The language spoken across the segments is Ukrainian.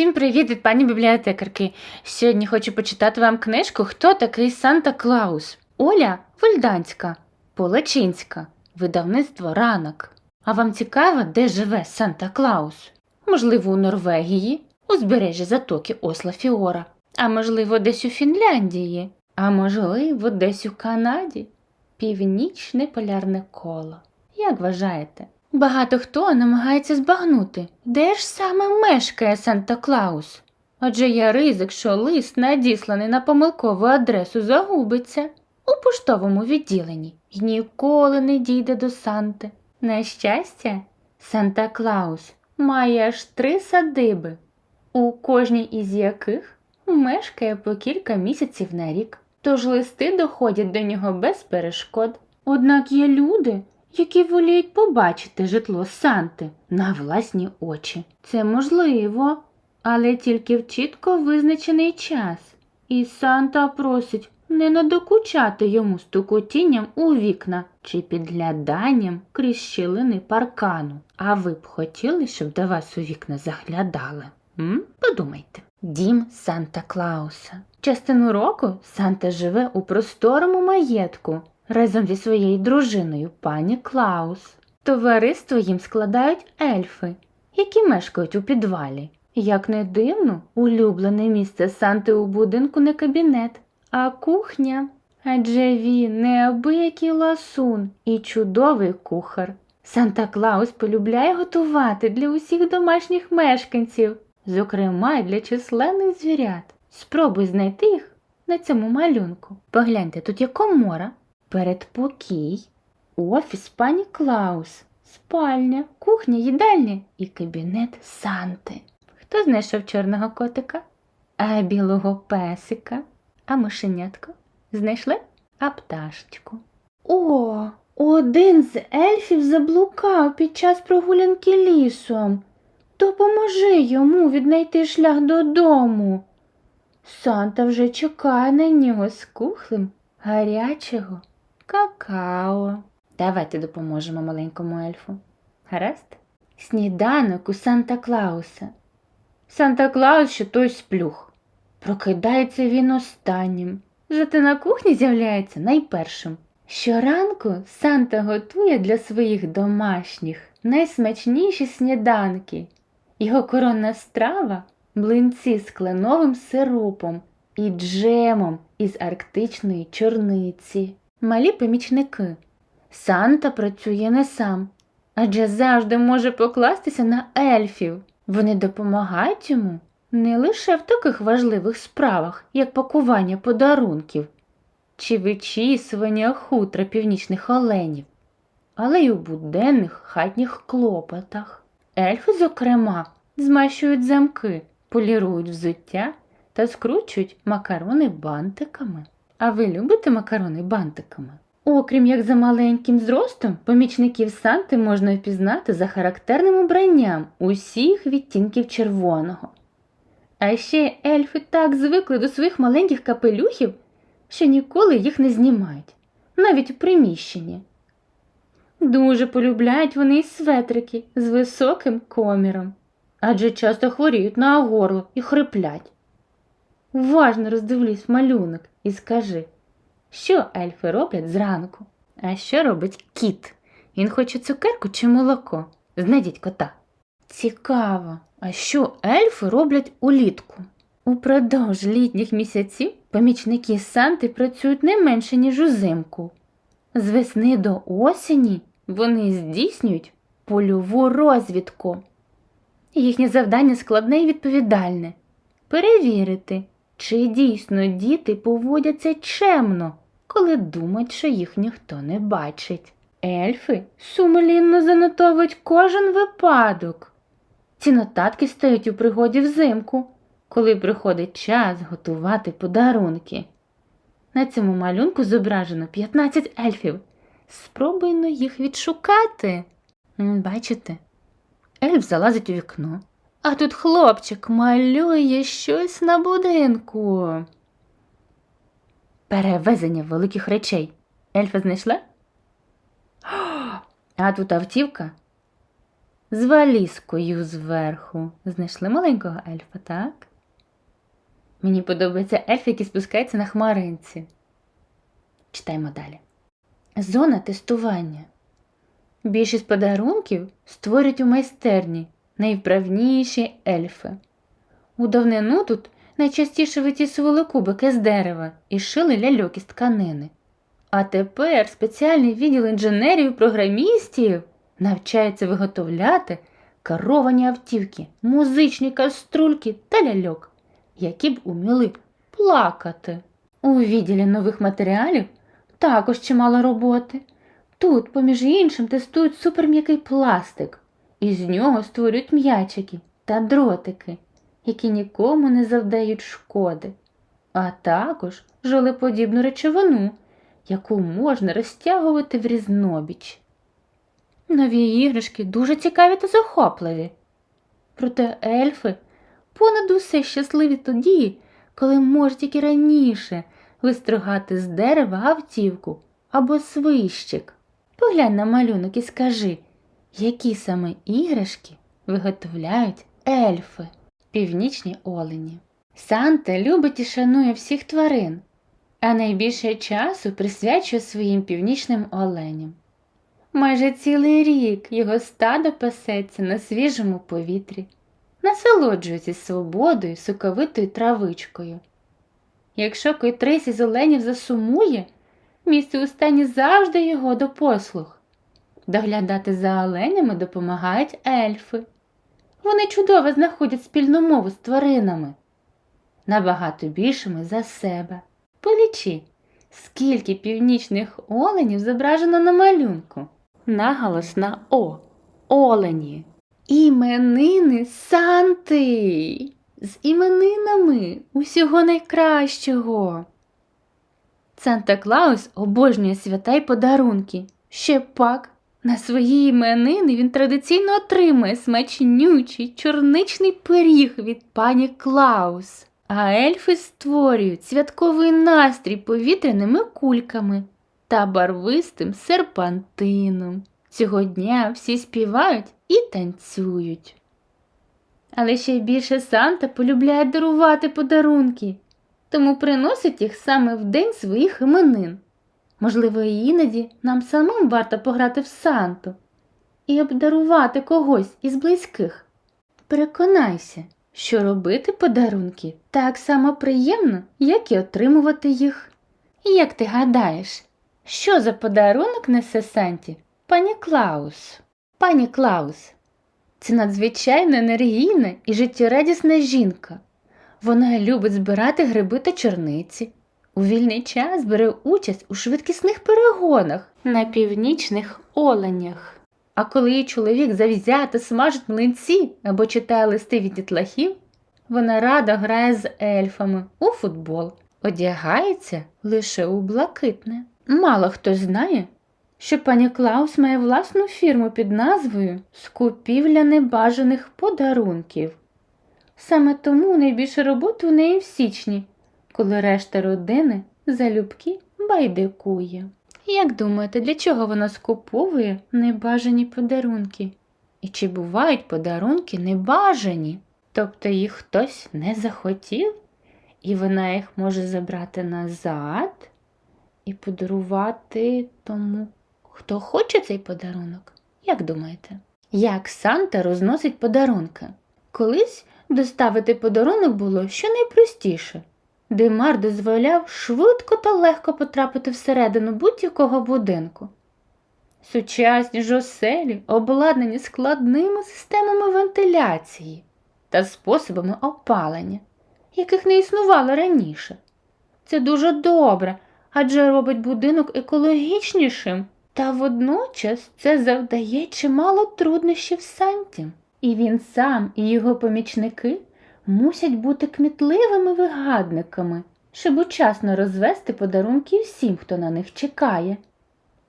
Всім привіт від пані бібліотекарки. Сьогодні хочу почитати вам книжку Хто такий Санта Клаус? Оля Вольданська, Полачинська, видавництво ранок. А вам цікаво, де живе Санта Клаус? Можливо, у Норвегії, узбережжі затоки Осла Фіора, а можливо, десь у Фінляндії, а можливо, десь у Канаді. Північне полярне коло. Як вважаєте? Багато хто намагається збагнути, де ж саме мешкає Санта Клаус? Адже є ризик, що лист, надісланий на помилкову адресу, загубиться у поштовому відділенні і ніколи не дійде до Санти. На щастя, Санта Клаус має аж три садиби, у кожній із яких мешкає по кілька місяців на рік, тож листи доходять до нього без перешкод. Однак є люди, які воліють побачити житло Санти на власні очі. Це можливо, але тільки в чітко визначений час. І Санта просить не надокучати йому стукотінням у вікна чи підгляданням крізь щілини паркану. А ви б хотіли, щоб до вас у вікна заглядали? М? Подумайте. Дім Санта Клауса. Частину року Санта живе у просторому маєтку разом зі своєю дружиною пані Клаус. Товариство їм складають ельфи, які мешкають у підвалі. Як не дивно, улюблене місце Санти у будинку не кабінет, а кухня. Адже він неабиякий ласун і чудовий кухар. Санта Клаус полюбляє готувати для усіх домашніх мешканців, зокрема й для численних звірят. Спробуй знайти їх на цьому малюнку. Погляньте, тут є комора, передпокій, офіс пані Клаус, спальня, кухня, їдальня і кабінет Санти. Хто знайшов чорного котика? А білого песика? А мишенятко? Знайшли? А пташечку? О, один з ельфів заблукав під час прогулянки лісом. Допоможи йому віднайти шлях додому. Санта вже чекає на нього з кухлем гарячого какао. Давайте допоможемо маленькому ельфу. Гаразд? Сніданок у Санта Клауса. Санта Клаус ще той сплюх. Прокидається він останнім. Зате на кухні з'являється найпершим. Щоранку Санта готує для своїх домашніх найсмачніші сніданки. Його коронна страва млинці з кленовим сиропом і джемом із арктичної чорниці. Малі помічники. Санта працює не сам, адже завжди може покластися на ельфів. Вони допомагають йому не лише в таких важливих справах, як пакування подарунків чи вичісування хутра північних оленів, але й у буденних хатніх клопотах. Ельфи, зокрема, змащують замки, полірують взуття та скручують макарони бантиками. А ви любите макарони бантиками? Окрім як за маленьким зростом, помічників Санти можна впізнати за характерним убранням усіх відтінків червоного. А ще ельфи так звикли до своїх маленьких капелюхів, що ніколи їх не знімають, навіть у приміщенні. Дуже полюбляють вони й светрики з високим коміром, адже часто хворіють на горло і хриплять. Уважно роздивлюсь малюнок і скажи, що ельфи роблять зранку? А що робить кіт? Він хоче цукерку чи молоко? Знайдіть кота. Цікаво, а що ельфи роблять улітку? Упродовж літніх місяців помічники Санти працюють не менше, ніж узимку. З весни до осені вони здійснюють польову розвідку. Їхнє завдання складне і відповідальне перевірити, чи дійсно діти поводяться чемно, коли думають, що їх ніхто не бачить. Ельфи сумлінно занотовують кожен випадок. Ці нотатки стають у пригоді взимку, коли приходить час готувати подарунки. На цьому малюнку зображено 15 ельфів. Спробуйно їх відшукати. Бачите? Ельф залазить у вікно, а тут хлопчик малює щось на будинку. Перевезення великих речей. Ельфа знайшла? А тут автівка з валізкою зверху. Знайшли маленького ельфа, так? Мені подобається ельф, який спускається на хмаринці. Читаємо далі. Зона тестування. Більшість подарунків створюють у майстерні найвправніші ельфи. У давнину тут найчастіше витісували кубики з дерева і шили ляльок із тканини. А тепер спеціальний відділ інженерів і програмістів навчається виготовляти керовані автівки, музичні каструльки та ляльок, які б уміли плакати. У відділі нових матеріалів також чимало роботи. Тут, поміж іншим, тестують суперм'який пластик, і з нього створюють м'ячики та дротики, які нікому не завдають шкоди, а також жолеподібну речовину, яку можна розтягувати в різнобіч. Нові іграшки дуже цікаві та захопливі. Проте ельфи понад усе щасливі тоді, коли можуть тільки раніше вистрогати з дерева автівку або свищик. Поглянь на малюнок і скажи, які саме іграшки виготовляють ельфи, північні олені. Санта любить і шанує всіх тварин, а найбільше часу присвячує своїм північним оленям. Майже цілий рік його стадо пасеться на свіжому повітрі, насолоджується свободою, соковитою травичкою. Якщо котрийсь із оленів засумує, місце у стані завжди його до послуг. Доглядати за оленями допомагають ельфи. Вони чудово знаходять спільну мову з тваринами, набагато більшими за себе. Полічи, скільки північних оленів зображено на малюнку. Наголос на О. Олені. Іменини Санти. З іменинами усього найкращого. Санта Клаус обожнює свята й подарунки. Ще пак, на свої іменини він традиційно отримує смачнючий чорничний пиріг від пані Клаус. А ельфи створюють святковий настрій повітряними кульками та барвистим серпантином. Цього дня всі співають і танцюють. Але ще більше Санта полюбляє дарувати подарунки, тому приносить їх саме в день своїх іменин. Можливо, іноді нам самим варто пограти в Санту і обдарувати когось із близьких. Переконайся, що робити подарунки так само приємно, як і отримувати їх. Як ти гадаєш, що за подарунок несе Санті? Пані Клаус. Пані Клаус. Це надзвичайно енергійна і життєрадісна жінка. Вона любить збирати гриби та чорниці. У вільний час бере участь у швидкісних перегонах на північних оленях. А коли її чоловік завзято смажить млинці або читає листи від дітлахів, вона радо грає з ельфами у футбол, одягається лише у блакитне. Мало хто знає, що пані Клаус має власну фірму під назвою Скупівля небажаних подарунків. Саме тому найбільше роботи у неї в січні, коли решта родини залюбки байдикує. Як думаєте, для чого вона скуповує небажані подарунки? І чи бувають подарунки небажані? Тобто їх хтось не захотів, і вона їх може забрати назад і подарувати тому, хто хоче цей подарунок? Як думаєте? Як Санта розносить подарунки? Колись доставити подарунок було щонайпростіше. Димар дозволяв швидко та легко потрапити всередину будь-якого будинку. Сучасні ж оселі обладнані складними системами вентиляції та способами опалення, яких не існувало раніше. Це дуже добре, адже робить будинок екологічнішим, та водночас це завдає чимало труднощів Санті. І він сам, і його помічники мусять бути кмітливими вигадниками, щоб учасно розвести подарунки всім, хто на них чекає.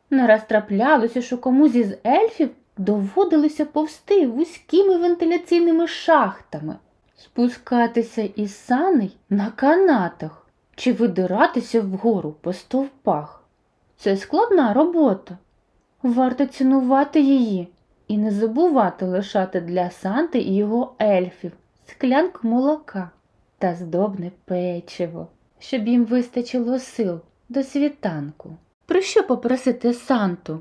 Не раз траплялося, що комусь із ельфів доводилося повсти вузькими вентиляційними шахтами, спускатися із саней на канатах чи видиратися вгору по стовпах. Це складна робота. Варто цінувати її І не забувати лишати для Санти і його ельфів склянку молока та здобне печиво, щоб їм вистачило сил до світанку. Про що попросити Санту?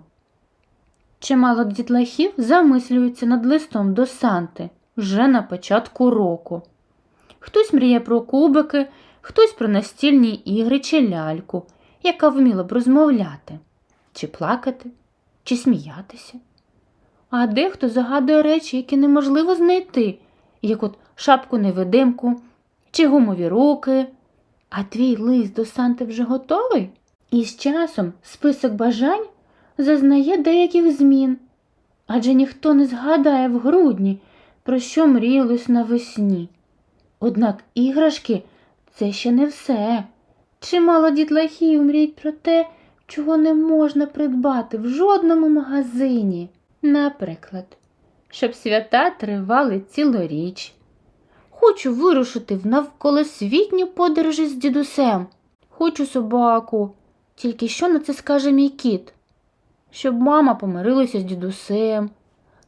Чимало дітлахів замислюються над листом до Санти вже на початку року. Хтось мріє про кубики, хтось про настільні ігри чи ляльку, яка вміла б розмовляти, чи плакати, чи сміятися. А дехто загадує речі, які неможливо знайти, як от шапку-невидимку чи гумові руки. А твій лист до Санти вже готовий? І з часом список бажань зазнає деяких змін, адже ніхто не згадає в грудні, про що мріялось навесні. Однак іграшки це ще не все. Чимало дітлахів мріють про те, чого не можна придбати в жодному магазині. Наприклад, щоб свята тривали цілоріч. Хочу вирушити в навколосвітню подорожі з дідусем. Хочу собаку. Тільки що на це скаже мій кіт? Щоб мама помирилася з дідусем.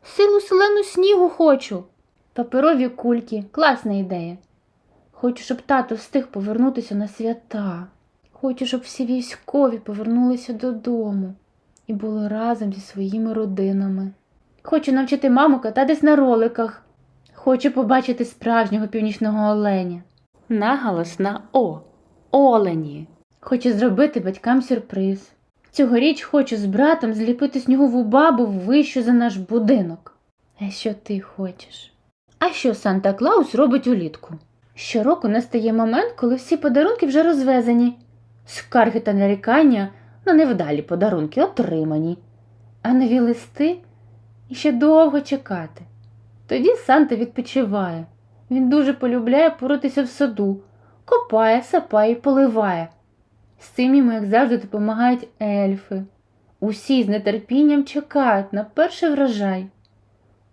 Силу селену снігу хочу. Паперові кульки класна ідея. Хочу, щоб тато встиг повернутися на свята. Хочу, щоб всі військові повернулися додому і були разом зі своїми родинами. Хочу навчити маму кататись на роликах. Хочу побачити справжнього північного оленя. Наголос на О. Олені. Хочу зробити батькам сюрприз. Цьогоріч хочу з братом зліпити снігову бабу вищу за наш будинок. А що ти хочеш? А що Санта Клаус робить улітку? Щороку настає момент, коли всі подарунки вже розвезені. Скарги та нарікання на невдалі подарунки отримані, а нові листи ще довго чекати. Тоді Санта відпочиває. Він дуже полюбляє поротися в саду, копає, сапає і поливає. З цим йому, як завжди, допомагають ельфи. Усі з нетерпінням чекають на перший врожай.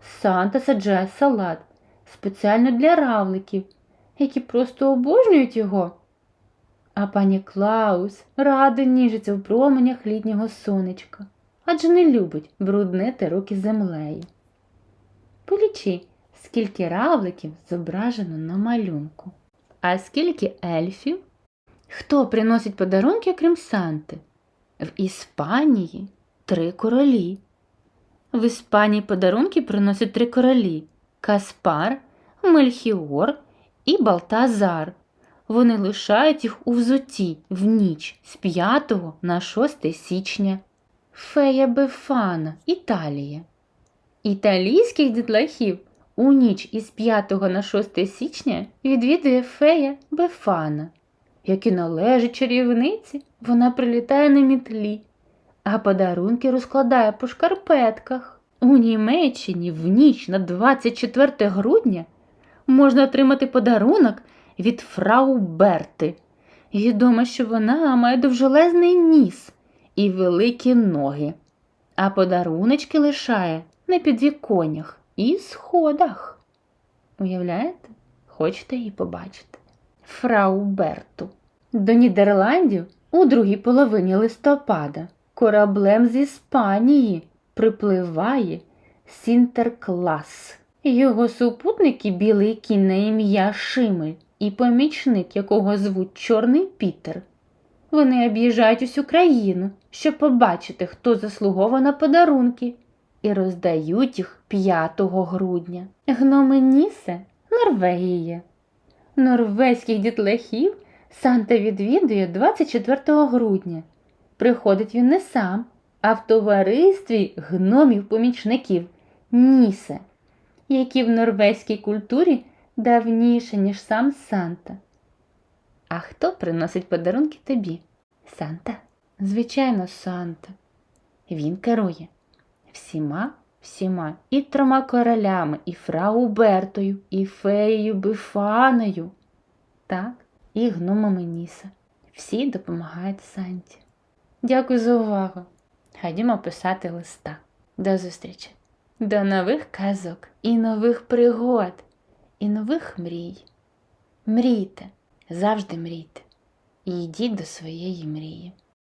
Санта саджає салат спеціально для равликів, які просто обожнюють його. А пані Клаус радо ніжиться в променях літнього сонечка, адже не любить бруднити руки землею. Полічи, скільки равликів зображено на малюнку, а скільки ельфів? Хто приносить подарунки, крім Санти? В Іспанії три королі. В Іспанії подарунки приносять три королі Каспар, Мельхіор і Балтазар. Вони лишають їх у взуті в ніч з 5 на 6 січня. Фея Бефана, Італія. Італійських дітлахів у ніч із 5 на 6 січня відвідує фея Бефана. Як і належить чарівниці, вона прилітає на мітлі, а подарунки розкладає по шкарпетках. У Німеччині в ніч на 24 грудня можна отримати подарунок від фрау Берти. Відомо, що вона має довжелезний ніс і великі ноги, а подаруночки лишає на підвіконнях і сходах. Уявляєте? Хочете її побачити? Фрау Берту. До Нідерландів у другій половині листопада кораблем з Іспанії припливає Сінтерклас. Його супутники білий кінь на ім'я Шимель і помічник, якого звуть Чорний Пітер. Вони об'їжджають усю країну, щоб побачити, хто заслуговує на подарунки, і роздають їх 5 грудня. Гноми Нісе Норвегія. Норвезьких дітлахів Санта відвідує 24 грудня. Приходить він не сам, а в товаристві гномів-помічників Нісе, які в норвезькій культурі давніше, ніж сам Санта. А хто приносить подарунки тобі? Санта? Звичайно, Санта. Він керує всіма, всіма, і трьома королями, і фрау Бертою, і феєю Бифаною. Так, і гномами Ніса. Всі допомагають Санті. Дякую за увагу. Ходімо писати листа. До зустрічі. До нових казок і нових пригод, і нових мрій. Мрійте, завжди мрійте. І йдіть до своєї мрії.